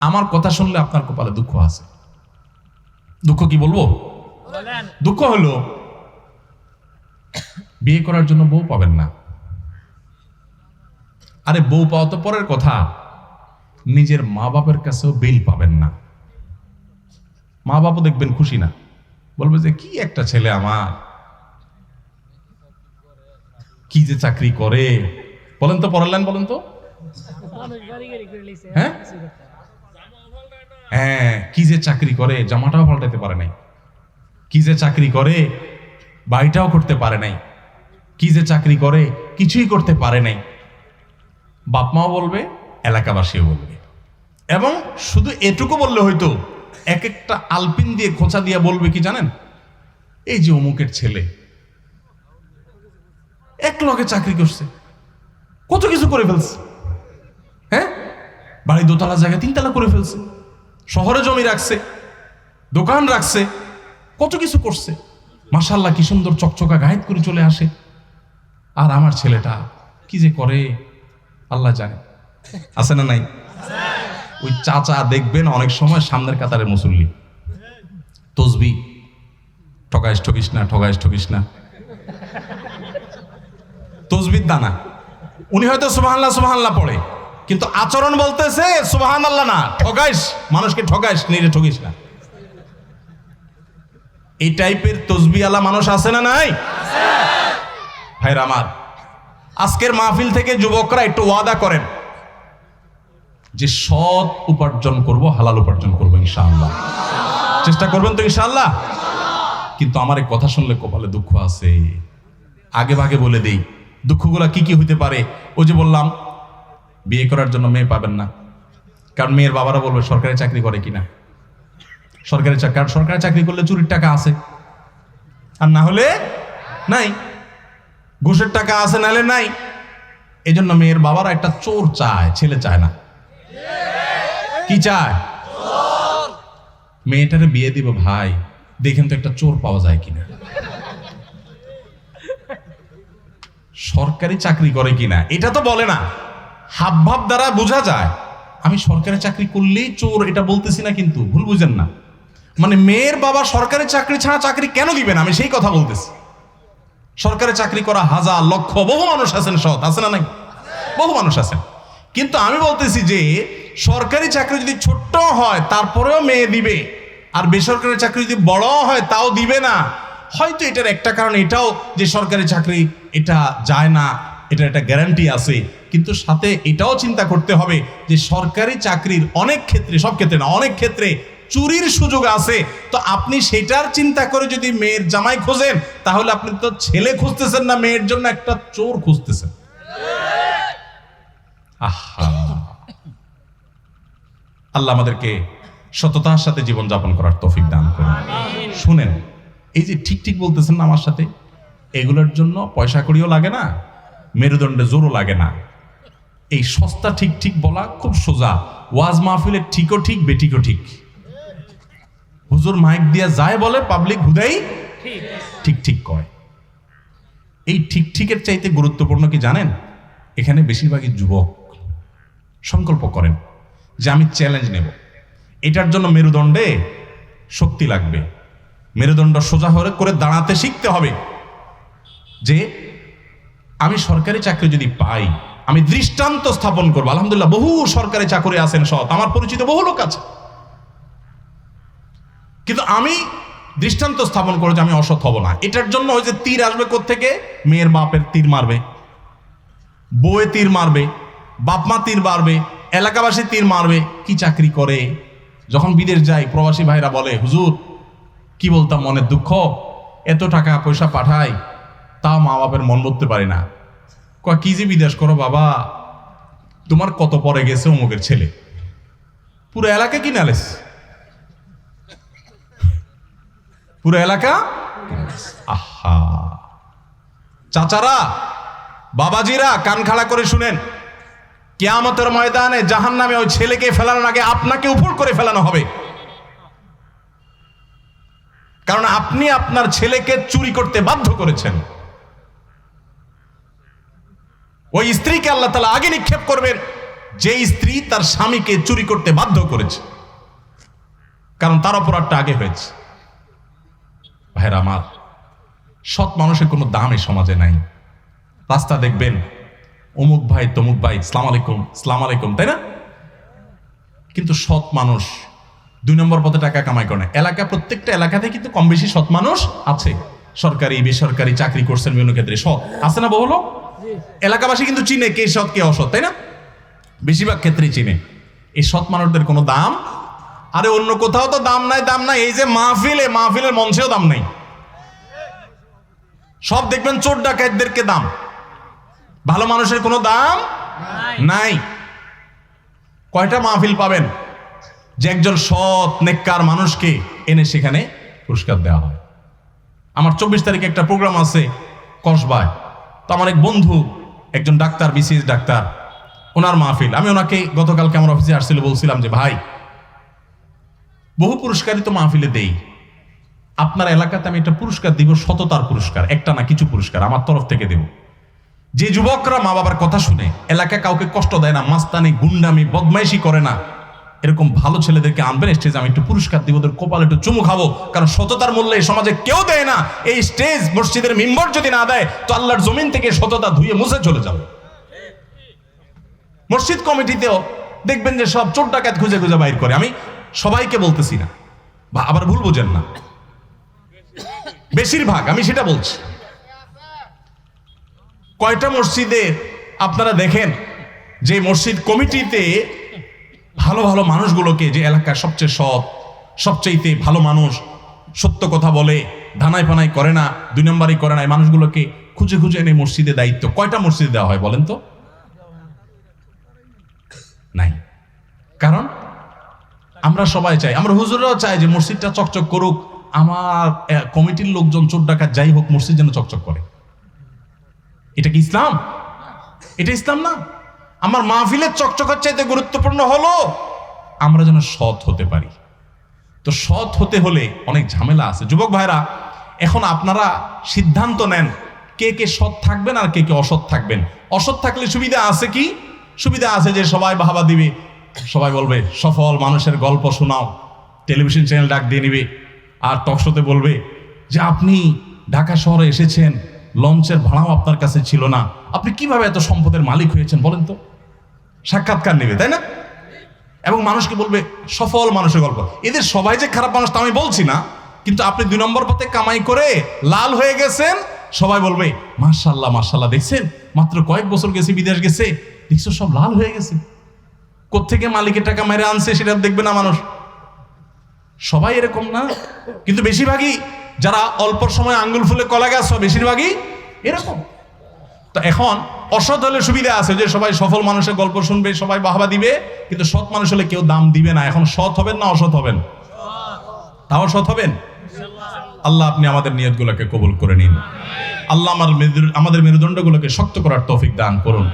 আমার কথা শুনলে আপনার কপালে দুঃখ আছে। দুঃখ কি বলব? দুঃখ হলো বিয়ে করার জন্য বউ পাবেন না। আরে বউ পাওয়া তো পরের কথা। নিজের মা বাপের কাছেও বিল পাবেন না। মা বাপও দেখবেন খুশি না। বলবে যে কি একটা ছেলে আমার। কি যে চাকরি করে। বলেন তো পড়ালেন বলেন তো। হ্যাঁ? হ্যাঁ কি যে চাকরি করে, জামাটাও পাল্টাতে পারে নাই। কি যে চাকরি করে, বাড়িটাও করতে পারে নাই। কি যে চাকরি করে, কিছুই করতে পারে নাই। বাপ মাও বলবে, এলাকাবাসীও বলবে। এবং শুধু এটুকু বললে হয়তো এক একটা আলপিন দিয়ে, খোঁচা দিয়ে বলবে কি জানেন? এই যে অমুকের ছেলে, এক লগে চাকরি করছে। কত কিছু করে ফেলছে। হ্যাঁ? বাড়ি দোতলা জায়গায় তিনতলা করে ফেলছে। শহরে জমি রাখছে, দোকান রাখছে, কত কিছু করছে। মাসাল্লাহ কি সুন্দর চকচকা গায়েত করে চলে আসে। আর আমার ছেলেটা কি যে করে, আল্লাহ জানে। আছে না নাই? ওই চাচা দেখবেন অনেক সময় সামনের কাতারে মুসল্লি। তসবি, ঠকাইস, ঠকিস না, ঠকাইস, ঠকিস না। তসবির দানা। উনি হয়তো সুবাহান্লাহ সুবাহান্লাহ পড়ে। কিন্তু আচরণ বলতেছে সুবাহান আল্লাহ না ঠকাইস মানুষকে ঠকাইস নিজে ঠকিস না। এই টাইপের তসবি আলা মানুষ আছে না নাই? ভাইরা আমার, আজকের মাহফিল থেকে যুবকরা একটু ওয়াদা করেন, যে সৎ উপার্জন করব, হালাল উপার্জন করব, ইনশাআল্লাহ। চেষ্টা করবেন তো ইনশাআল্লাহ? কিন্তু আমার এই কথা শুনলে কপালে দুঃখ আছে। আগে ভাগে বলে দেই, দুঃখগুলা কি কি হইতে পারে? ও যে বললাম বিয়ে করার জন্য মেয়ে পাবেন না। কারণ মেয়ের বাবারা বলবে, সরকারি চাকরি করে কিনা? সরকারি চাকরি সরকারি চাকরি করলে চুরির টাকা আছে। আর না হলে নাই। ঘুষের টাকা আছে, নাহলে নাই। এই জন্য মেয়ের বাবারা একটা চোর চায়, ছেলে চায় না। কি চায়? মেয়েটারে বিয়ে দিব, ভাই। দেখেন তো একটা চোর পাওয়া যায় কিনা। সরকারি চাকরি করে কিনা। এটা তো বলে না। হাব ভাব দ্বারা বোঝা যায়, আমি সরকারি চাকরি করলেই চোর এটা বলতেছি না কিন্তু, ভুল বুঝেন না। মানে মেয়ের বাবা সরকারি চাকরি ছাড়া চাকরি কেন দিবেন আমি সেই কথা বলতেছি। সরকারি চাকরি করা হাজার লক্ষ, বহু মানুষ আছেন সৎ, আছে না নাই? বহু মানুষ আছেন। কিন্তু আমি বলতেছি যে, সরকারি চাকরি যদি ছোট্ট হয়, তারপরেও মেয়ে দিবে। আর বেসরকারি চাকরি যদি বড় হয়, তাও দিবে না। হয়তো এটার একটা কারণ এটাও যে সরকারি চাকরি এটা যায় না এটা একটা গ্যারান্টি আছে। কিন্তু সাথে এটাও চিন্তা করতে হবে যে সরকারি চাকরির অনেক ক্ষেত্রে সব ক্ষেত্রে না অনেক ক্ষেত্রে চুরির সুযোগ আছে। তো আপনি সেটার চিন্তা করে যদি মেয়ের জামাই খোঁজেন তাহলে আপনি তো ছেলে খুঁজতেছেন না মেয়ের জন্য একটা চোর খুঁজতেছেন। আহা। আল্লাহ আমাদেরকে সততার সাথে জীবন যাপন করার তৌফিক দান করুন। শুনেন এই যে ঠিক ঠিক বলতেছেন না আমার সাথে এগুলোর জন্য পয়সা কড়িও লাগে না। মেরুদণ্ডে জোরও লাগে না। এই সস্তা ঠিক ঠিক বলা খুব সোজা। ওয়াজ মাহফিলের ঠিকও ঠিক বেটিকও ঠিক। হুজুর মাইক দিয়া যায় বলে পাবলিক হুদাই ঠিক। ঠিক কয়। এই ঠিক ঠিকের চাইতে গুরুত্বপূর্ণ কি জানেন? এখানে বেশিরভাগই যুবক সংকল্প করেন যে আমি চ্যালেঞ্জ নেব। এটার জন্য মেরুদণ্ডে শক্তি লাগবে। মেরুদণ্ড সোজা হয়ে করে দাঁড়াতে শিখতে হবে। যে আমি সরকারি চাকরি যদি পাই, আমি দৃষ্টান্ত স্থাপন করব। আলহামদুলিল্লাহ, বহু সরকারি চাকরি আছেন সৎ। আমার পরিচিত বহু লোক আছে। কিন্তু আমি দৃষ্টান্ত স্থাপন করে যে আমি অসৎ হব না। এটার জন্য ওই যে তীর আসবে থেকে মেয়ের বাপের তীর মারবে বউয়ে তীর মারবে বাপ মা তীর মারবে এলাকাবাসী তীর মারবে। কি চাকরি করে? যখন বিদেশ যাই প্রবাসী ভাইরা বলে, হুজুর, কি বলতাম মনের দুঃখ? এত টাকা পয়সা পাঠাই তা মা বাপের মন করতে পারি না। কয়, কি যে বিদেশ করো বাবা? তোমার কত পরে গেছে অমুকের ছেলে? পুরো এলাকা কি নালেস পুরো এলাকা আহা। চাচারা, বাবাজিরা, কান খাড়া করে শুনেন। কেয়ামতের ময়দানে জাহান নামে ওই ছেলেকে ফেলানোর আগে আপনাকে উপর করে ফেলানো হবে। কারণ আপনি আপনার ছেলেকে চুরি করতে বাধ্য করেছেন। ওই স্ত্রীকে আল্লাহ তালা আগে নিক্ষেপ করবেন। যে স্ত্রী তার স্বামীকে চুরি করতে বাধ্য করেছে। কারণ তার অপরাধটা আগে হয়েছে। ভাইরা আমার, সৎ মানুষের কোনো দাম এই সমাজে নাই। রাস্তা দেখবেন, অমুক ভাই, তমুক ভাই, সালাম আলাইকুম সালাম আলাইকুম, তাই না? কিন্তু সৎ মানুষ দুই নম্বর পথে টাকা কামাই করে না। এলাকা, প্রত্যেকটা এলাকাতে কিন্তু কম বেশি সৎ মানুষ আছে। সরকারি, বেসরকারি চাকরি করছেন বিভিন্ন ক্ষেত্রে। সৎ আছে না বহু এলাকাবাসী কিন্তু চিনে কে সৎ, কে অসৎ, তাই না? বেশিরভাগ ক্ষেত্রেই চিনে। এই সৎ মানুষদের কোনো দাম? আরে অন্য কোথাও তো দাম নাই দাম নাই। এই যে মাহফিলে মাহফিলের মঞ্চেও দাম নেই। সব দেখবেন চোর ডাকাতদেরকে দাম। ভালো মানুষের কোনো দাম? নাই। কয়টা মাহফিল পাবেন? যে একজন সৎ, নেককার মানুষকে এনে সেখানে পুরস্কার দেওয়া হয়। আমার চব্বিশ তারিখে একটা প্রোগ্রাম আছে কসবায়। তো আমার এক বন্ধু, একজন ডাক্তার বিসিএস ডাক্তার, ওনার মাহফিল। আমি ওনাকে গতকালকে আমার অফিসে আসছিল, বলছিলাম যে, ভাই, বহু পুরস্কারই তো মাহফিলে দেই। আপনার এলাকাতে আমি একটা পুরস্কার দিব, সততার পুরস্কার, একটা না কিছু পুরস্কার, আমার তরফ থেকে দেব। যে যুবকরা মা বাবার কথা শুনে, এলাকায় কাউকে কষ্ট দেয় না, মাস্তানি, গুন্ডামি, বদমাইশি করে না। এরকম ভালো ছেলেদেরকে আনবেন স্টেজে আমি একটু পুরস্কার দিব, ওদের কপাল একটু চুমু খাব, কারণ সততার মূল্যে সমাজে কেউ দেয় না। এই স্টেজ মসজিদের মেম্বর যদি না দেয়, তো আল্লাহর জমিন থেকে সততা ধুয়ে মুছে চলে যাবে। মসজিদ কমিটিতেও দেখবেন যে সব চোর ডাকাত খুঁজে খুঁজে বাইর করে। আমি সবাইকে বলতেছি না। বা আবার ভুল বোঝেন না। বেশিরভাগ, আমি সেটা বলছি। কয়টা মসজিদে আপনারা দেখেন, যে মসজিদ কমিটিতে ভালো ভালো মানুষগুলোকে যে এলাকার সবচেয়ে সৎ সবচেয়েতে ভালো মানুষ, সত্য কথা বলে ধানাই পানাই করে না, দুই নম্বরই করে না, এই মানুষগুলোকে খুঁজে খুঁজে এনে মসজিদে দায়িত্ব। কয়টা মসজিদে দেওয়া হয় বলেন তো? নাই। কারণ আমরা সবাই চাই, আমরা হুজুররাও চাই যে মসজিদটা চকচক করুক, আমার কমিটির লোকজন, চোর, ডাকাত যাই হোক, মসজিদ যেন চকচক করে। এটা কি ইসলাম? এটা ইসলাম না? আমার মাহফিলের চকচকের চাইতে গুরুত্বপূর্ণ হলো আমরা যেন সৎ হতে পারি। তো সৎ হতে হলে অনেক ঝামেলা আছে। যুবক ভাইরা, এখন আপনারা সিদ্ধান্ত নেন কে কে সৎ থাকবেন আর কে কে অসৎ থাকবেন। অসৎ থাকলে সুবিধা আছে কি? সুবিধা আছে যে সবাই বাহাবা দিবে। সবাই বলবে, সফল মানুষের গল্প শোনাও। টেলিভিশন চ্যানেল ডাক দিয়ে নিবে। আর টকশোতে বলবে যে, আপনি ঢাকা শহরে এসেছেন, লঞ্চের ভাড়াও আপনার কাছে ছিল না। আপনি কীভাবে এত সম্পদের মালিক হয়েছেন? বলেন তো। সাক্ষাৎকার নেবে, তাই না? এবং মানুষকে বলবে, সফল মানুষের গল্প। এদের সবাই যে খারাপ মানুষ তা আমি বলছি না, কিন্তু আপনি দুই নম্বর পথে কামাই করে লাল হয়ে গেছেন, সবাই বলবে মার্শাল্লাহ মার্শাল্লাহ দেখছেন? মাত্র কয়েক বছর গেছে, বিদেশ গেছে, দেখছ সব লাল হয়ে গেছে। কোত্থেকে মালিকের টাকা মেরে আনছে সেটা দেখবে না মানুষ। সবাই এরকম না, কিন্তু বেশিরভাগই যারা অল্প সময় আঙ্গুল ফুলে কলা গাছ বেশিরভাগই এরকম। তো এখন অসৎ হলে সুবিধা আছে যে সবাই সফল মানুষের গল্প শুনবে, সবাই বাহবা দিবে, কিন্তু সৎ মানুষ হলে কেউ দাম দিবে না। এখন সৎ হবেন না অসৎ হবেন? তাও সৎ হবেন? আল্লাহ আপনি আমাদের নিয়তগুলোকে কবুল করে নিন। আল্লাহ আমার মেরু- আমাদের মেরুদণ্ডগুলোকে শক্ত করার তৌফিক দান করুন।